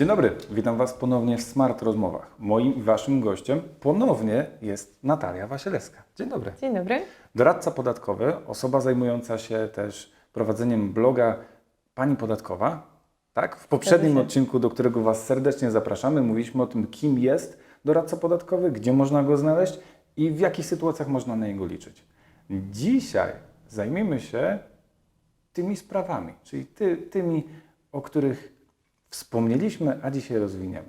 Dzień dobry, witam Was ponownie w Smart Rozmowach. Moim i Waszym gościem ponownie jest Natalia Wasielewska. Dzień dobry. Dzień dobry. Doradca podatkowy, osoba zajmująca się też prowadzeniem bloga Pani Podatkowa. Tak? W poprzednim odcinku, do którego Was serdecznie zapraszamy, mówiliśmy o tym, kim jest doradca podatkowy, gdzie można go znaleźć i w jakich sytuacjach można na niego liczyć. Dzisiaj zajmiemy się tymi sprawami, czyli ty, tymi, o których wspomnieliśmy, a dzisiaj rozwiniemy.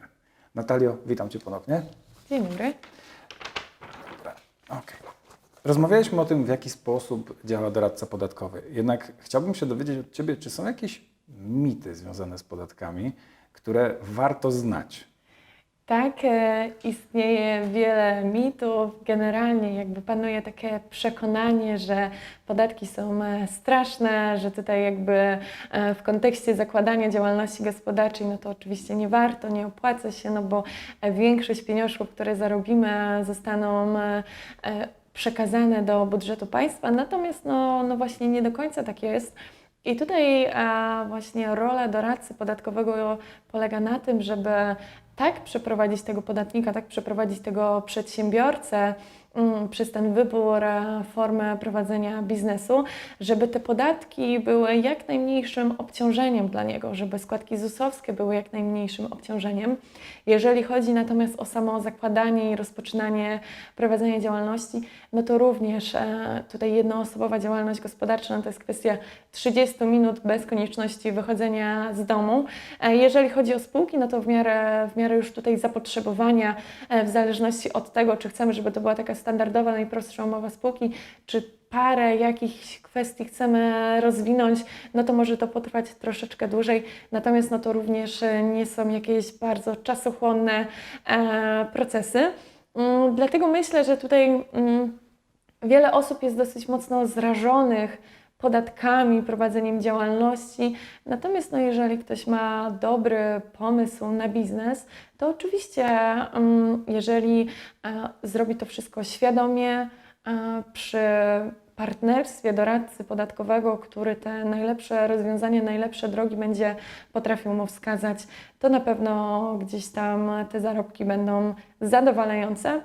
Natalio, witam Cię ponownie. Dzień dobry. Okej. Rozmawialiśmy o tym, w jaki sposób działa doradca podatkowy. Jednak chciałbym się dowiedzieć od Ciebie, czy są jakieś mity związane z podatkami, które warto znać. Tak, e, istnieje wiele mitów. Generalnie jakby panuje takie przekonanie, że podatki są e, straszne, że tutaj jakby e, w kontekście zakładania działalności gospodarczej, no to oczywiście nie warto, nie opłaca się, no bo większość pieniążków, które zarobimy, zostaną przekazane do budżetu państwa. Natomiast no, no właśnie nie do końca tak jest. I tutaj właśnie rola doradcy podatkowego polega na tym, żeby tak przeprowadzić tego podatnika, tak przeprowadzić tego przedsiębiorcę przez ten wybór e, formy prowadzenia biznesu, żeby te podatki były jak najmniejszym obciążeniem dla niego, żeby składki ZUS-owskie były jak najmniejszym obciążeniem. Jeżeli chodzi natomiast o samo zakładanie i rozpoczynanie prowadzenia działalności, no to również e, tutaj jednoosobowa działalność gospodarcza no to jest kwestia 30 minut bez konieczności wychodzenia z domu. E, Jeżeli chodzi o spółki, no to w miarę, w miarę już tutaj zapotrzebowania, w zależności od tego, czy chcemy, żeby to była taka standardowa, najprostsza umowa spółki, czy parę jakichś kwestii chcemy rozwinąć, no to może to potrwać troszeczkę dłużej. Natomiast no to również e, nie są jakieś bardzo czasochłonne e, procesy. Mm, Dlatego myślę, że tutaj mm, wiele osób jest dosyć mocno zrażonych podatkami, prowadzeniem działalności. Natomiast no, jeżeli ktoś ma dobry pomysł na biznes, to oczywiście, mm, jeżeli e, zrobi to wszystko świadomie, e, przy partnerstwie doradcy podatkowego, który te najlepsze rozwiązania, najlepsze drogi będzie potrafił mu wskazać, to na pewno gdzieś tam te zarobki będą zadowalające.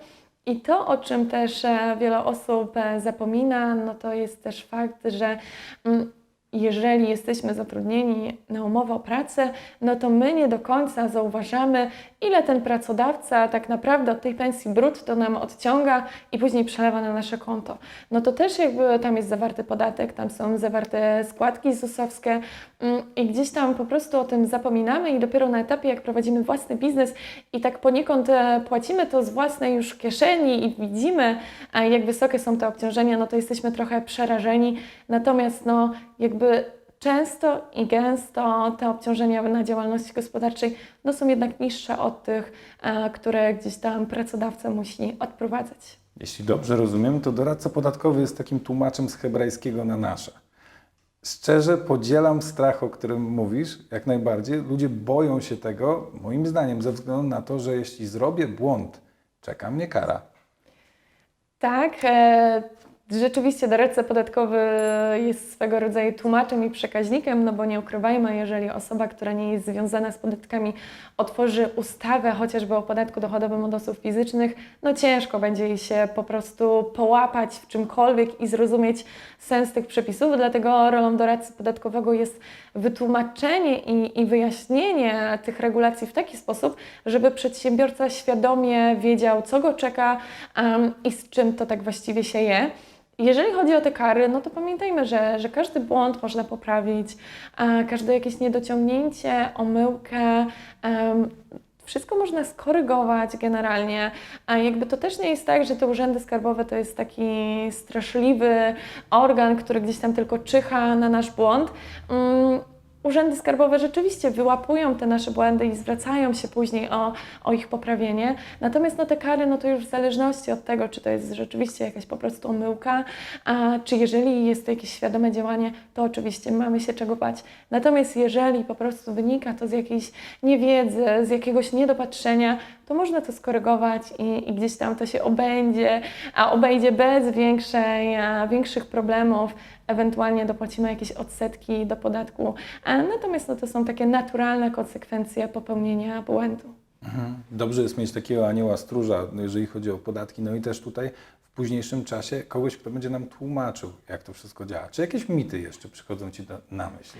I to, o czym też e, wiele osób e, zapomina, no to jest też fakt, że mm, jeżeli jesteśmy zatrudnieni na umowę o pracę, no to my nie do końca zauważamy, ile ten pracodawca tak naprawdę od tej pensji brutto nam odciąga i później przelewa na nasze konto. No to też jakby tam jest zawarty podatek, tam są zawarte składki ZUS-owskie mm, i gdzieś tam po prostu o tym zapominamy i dopiero na etapie, jak prowadzimy własny biznes i tak poniekąd e, płacimy to z własnej już kieszeni i widzimy, jak wysokie są te obciążenia, no to jesteśmy trochę przerażeni. Natomiast no jakby często i gęsto te obciążenia na działalności gospodarczej no, są jednak niższe od tych, e, które gdzieś tam pracodawca musi odprowadzać. Jeśli dobrze rozumiem, to doradca podatkowy jest takim tłumaczem z hebrajskiego na nasze. Szczerze podzielam strach, o którym mówisz, jak najbardziej. Ludzie boją się tego, moim zdaniem, ze względu na to, że jeśli zrobię błąd, czeka mnie kara. Tak, e, rzeczywiście doradca podatkowy jest swego rodzaju tłumaczem i przekaźnikiem, no bo nie ukrywajmy, jeżeli osoba, która nie jest związana z podatkami, otworzy ustawę chociażby o podatku dochodowym od osób fizycznych, no ciężko będzie jej się po prostu połapać w czymkolwiek i zrozumieć sens tych przepisów, dlatego rolą doradcy podatkowego jest wytłumaczenie i, i wyjaśnienie tych regulacji w taki sposób, żeby przedsiębiorca świadomie wiedział, co go czeka em, i z czym to tak właściwie się je. Jeżeli chodzi o te kary, no to pamiętajmy, że, że każdy błąd można poprawić, każde jakieś niedociągnięcie, omyłkę, wszystko można skorygować generalnie, a jakby to też nie jest tak, że te urzędy skarbowe to jest taki straszliwy organ, który gdzieś tam tylko czyha na nasz błąd. Urzędy skarbowe rzeczywiście wyłapują te nasze błędy i zwracają się później o, o ich poprawienie. Natomiast no, te kary, no to już w zależności od tego, czy to jest rzeczywiście jakaś po prostu omyłka, a czy jeżeli jest to jakieś świadome działanie, to oczywiście mamy się czego bać. Natomiast jeżeli po prostu wynika to z jakiejś niewiedzy, z jakiegoś niedopatrzenia, to można to skorygować i, i gdzieś tam to się obędzie, a obejdzie bez większej, większych problemów. Ewentualnie dopłacimy jakieś odsetki do podatku. E, Natomiast no, to są takie naturalne konsekwencje popełnienia błędu. Mhm. Dobrze jest mieć takiego anioła stróża, no, jeżeli chodzi o podatki, no i też tutaj w późniejszym czasie kogoś, kto będzie nam tłumaczył, jak to wszystko działa. Czy jakieś mity jeszcze przychodzą Ci na myśl?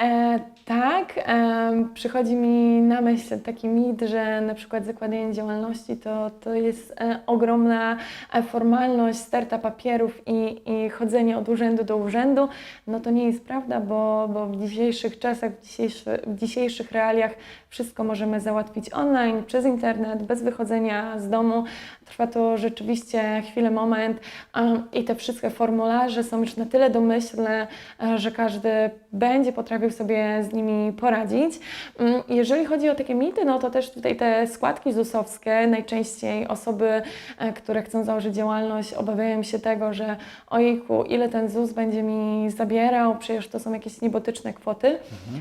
E, tak, e, przychodzi mi na myśl taki mit, że na przykład zakładanie działalności to, to jest e, ogromna e, formalność, sterta papierów i, i chodzenie od urzędu do urzędu. No to nie jest prawda, bo, bo w dzisiejszych czasach, w, dzisiejszy, w dzisiejszych realiach wszystko możemy załatwić online, przez internet, bez wychodzenia z domu. Trwa to rzeczywiście chwilę, moment e, i te wszystkie formularze są już na tyle domyślne, e, że każdy będzie potrafił sobie z nimi poradzić. Mm, Jeżeli chodzi o takie mity, no to też tutaj te składki ZUS-owskie, najczęściej osoby, e, które chcą założyć działalność, obawiają się tego, że ojejku, ile ten ZUS będzie mi zabierał, przecież to są jakieś niebotyczne kwoty.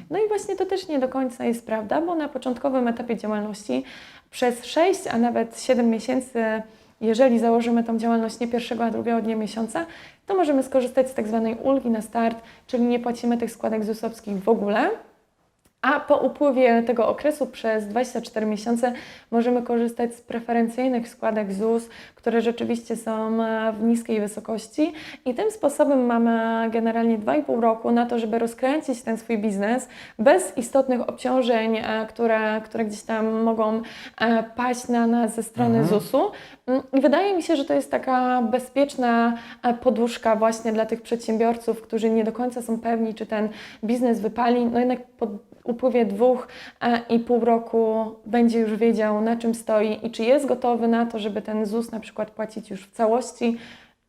No i właśnie to też nie do końca jest prawda, bo na początkowym etapie działalności przez 6, a nawet 7 miesięcy, jeżeli założymy tą działalność nie pierwszego, a drugiego dnia miesiąca, to możemy skorzystać z tak zwanej ulgi na start, czyli nie płacimy tych składek ZUS-owskich w ogóle. A po upływie tego okresu przez 24 miesiące możemy korzystać z preferencyjnych składek ZUS, które rzeczywiście są e, w niskiej wysokości i tym sposobem mamy generalnie 2,5 roku na to, żeby rozkręcić ten swój biznes bez istotnych obciążeń, e, które, które gdzieś tam mogą e, paść na nas ze strony Mhm. ZUS-u. Mm, I wydaje mi się, że to jest taka bezpieczna poduszka właśnie dla tych przedsiębiorców, którzy nie do końca są pewni, czy ten biznes wypali. No jednak po upływie dwóch e, i pół roku będzie już wiedział, na czym stoi i czy jest gotowy na to, żeby ten ZUS na przykład płacić już w całości,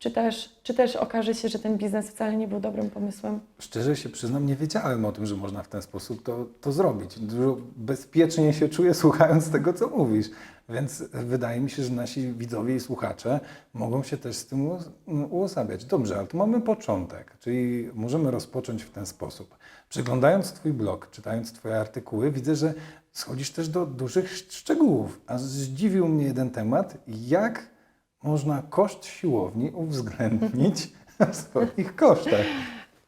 czy też, czy też okaże się, że ten biznes wcale nie był dobrym pomysłem. Szczerze się przyznam, nie wiedziałem o tym, że można w ten sposób to, to zrobić. Dużo bezpieczniej się czuję słuchając tego, co mówisz. Więc wydaje mi się, że nasi widzowie i słuchacze mogą się też z tym uos- uosabiać. Dobrze, ale tu mamy początek, czyli możemy rozpocząć w ten sposób. Przeglądając Twój blog, czytając Twoje artykuły, widzę, że schodzisz też do dużych szczegółów. A zdziwił mnie jeden temat, jak można koszt siłowni uwzględnić w swoich kosztach.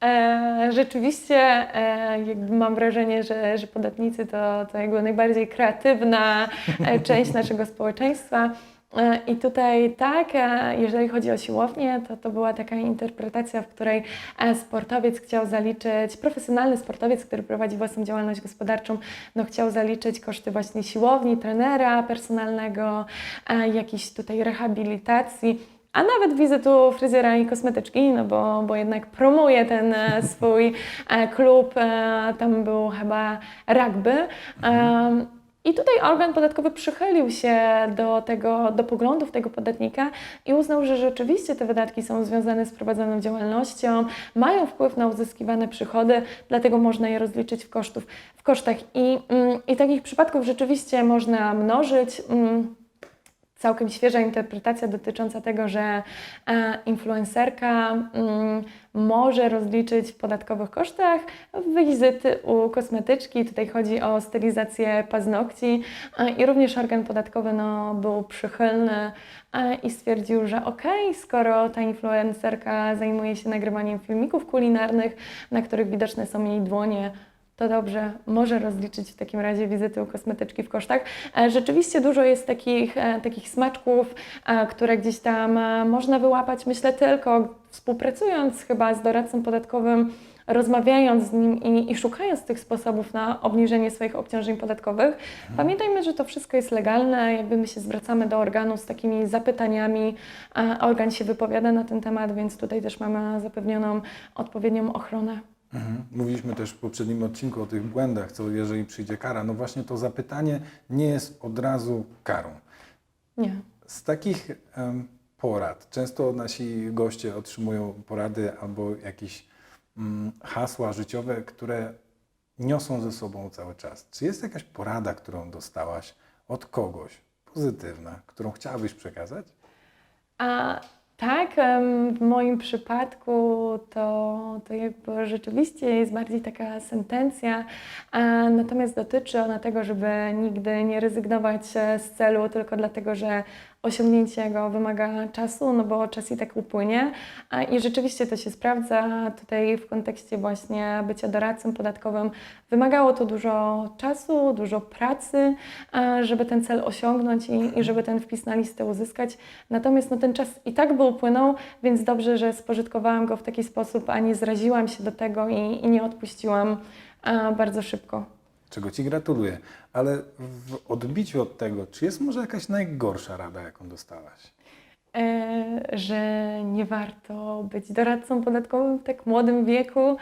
E, rzeczywiście e, jakby mam wrażenie, że, że podatnicy to, to jakby najbardziej kreatywna e, część naszego społeczeństwa. E, I tutaj tak, e, jeżeli chodzi o siłownię, to to była taka interpretacja, w której e, sportowiec chciał zaliczyć, profesjonalny sportowiec, który prowadzi własną działalność gospodarczą, no chciał zaliczyć koszty właśnie siłowni, trenera personalnego, jakiejś tutaj rehabilitacji a nawet wizytu fryzjera i kosmetyczki, no bo, bo jednak promuje ten swój klub, tam był chyba rugby. I tutaj organ podatkowy przychylił się do, tego, do poglądów tego podatnika i uznał, że rzeczywiście te wydatki są związane z prowadzoną działalnością, mają wpływ na uzyskiwane przychody, dlatego można je rozliczyć w, kosztów, w kosztach. I, mm, I takich przypadków rzeczywiście można mnożyć. Całkiem świeża interpretacja dotycząca tego, że e, influencerka mm, może rozliczyć w podatkowych kosztach wizyty u kosmetyczki. Tutaj chodzi o stylizację paznokci e, i również organ podatkowy no, był przychylny e, i stwierdził, że okej, skoro ta influencerka zajmuje się nagrywaniem filmików kulinarnych, na których widoczne są jej dłonie, to dobrze, może rozliczyć w takim razie wizyty u kosmetyczki w kosztach. E, Rzeczywiście dużo jest takich, e, takich smaczków, e, które gdzieś tam można wyłapać, myślę tylko współpracując chyba z doradcą podatkowym, rozmawiając z nim i, i szukając tych sposobów na obniżenie swoich obciążeń podatkowych. Pamiętajmy, że to wszystko jest legalne, jakby my się zwracamy do organu z takimi zapytaniami, a organ się wypowiada na ten temat, więc tutaj też mamy zapewnioną odpowiednią ochronę. Mhm. Mówiliśmy też w poprzednim odcinku o tych błędach, co jeżeli przyjdzie kara. No właśnie to zapytanie nie jest od razu karą. Nie. Z takich em, porad, często nasi goście otrzymują porady albo jakieś mm, hasła życiowe, które niosą ze sobą cały czas. Czy jest jakaś porada, którą dostałaś od kogoś, pozytywna, którą chciałabyś przekazać? A Tak, w moim przypadku to, to jakby rzeczywiście jest bardziej taka sentencja, natomiast dotyczy ona tego, żeby nigdy nie rezygnować e, z celu tylko dlatego, że osiągnięcie go wymaga czasu, no bo czas i tak upłynie. I rzeczywiście to się sprawdza tutaj w kontekście właśnie bycia doradcą podatkowym. Wymagało to dużo czasu, dużo pracy, żeby ten cel osiągnąć i, i żeby ten wpis na listę uzyskać. Natomiast no, ten czas i tak by upłynął, więc dobrze, że spożytkowałam go w taki sposób, a nie zraziłam się do tego i, i nie odpuściłam bardzo szybko. Czego Ci gratuluję. Ale w odbiciu od tego, czy jest może jakaś najgorsza rada, jaką dostałaś? E, że nie warto być doradcą podatkowym w tak młodym wieku.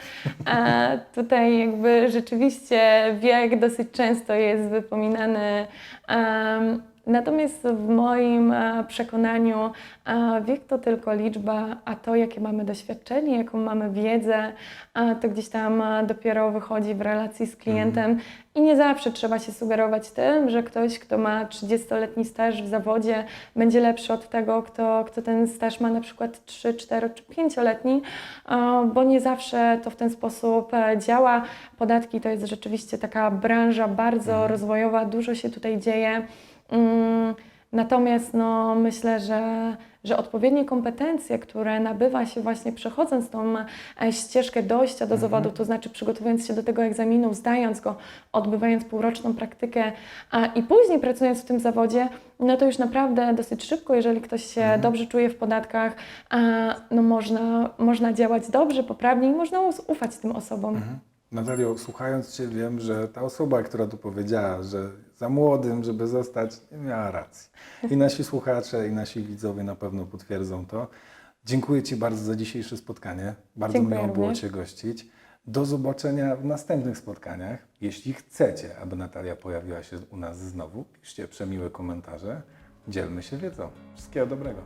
A tutaj jakby rzeczywiście wiek dosyć często jest wypominany. Em, Natomiast w moim e, przekonaniu e, wiek to tylko liczba, a to jakie mamy doświadczenie, jaką mamy wiedzę, e, to gdzieś tam dopiero wychodzi w relacji z klientem i nie zawsze trzeba się sugerować tym, że ktoś, kto ma 30-letni staż w zawodzie, będzie lepszy od tego, kto, kto ten staż ma na przykład 3, 4 czy 5-letni, e, bo nie zawsze to w ten sposób działa. Podatki to jest rzeczywiście taka branża bardzo rozwojowa, dużo się tutaj dzieje. Mm, Natomiast no, myślę, że, że odpowiednie kompetencje, które nabywa się właśnie przechodząc tą e, ścieżkę dojścia do zawodu, to znaczy przygotowując się do tego egzaminu, zdając go, odbywając półroczną praktykę a, i później pracując w tym zawodzie, no to już naprawdę dosyć szybko, jeżeli ktoś się dobrze czuje w podatkach, a, no można, można działać dobrze, poprawnie i można ufać tym osobom. Natalio, słuchając Cię wiem, że ta osoba, która tu powiedziała, że za młodym, żeby zostać, nie miała racji. I nasi słuchacze, i nasi widzowie na pewno potwierdzą to. Dziękuję Ci bardzo za dzisiejsze spotkanie. Bardzo Dziękuję miło było również. Cię gościć. Do zobaczenia w następnych spotkaniach. Jeśli chcecie, aby Natalia pojawiła się u nas znowu, piszcie przemiłe komentarze. Dzielmy się wiedzą. Wszystkiego dobrego.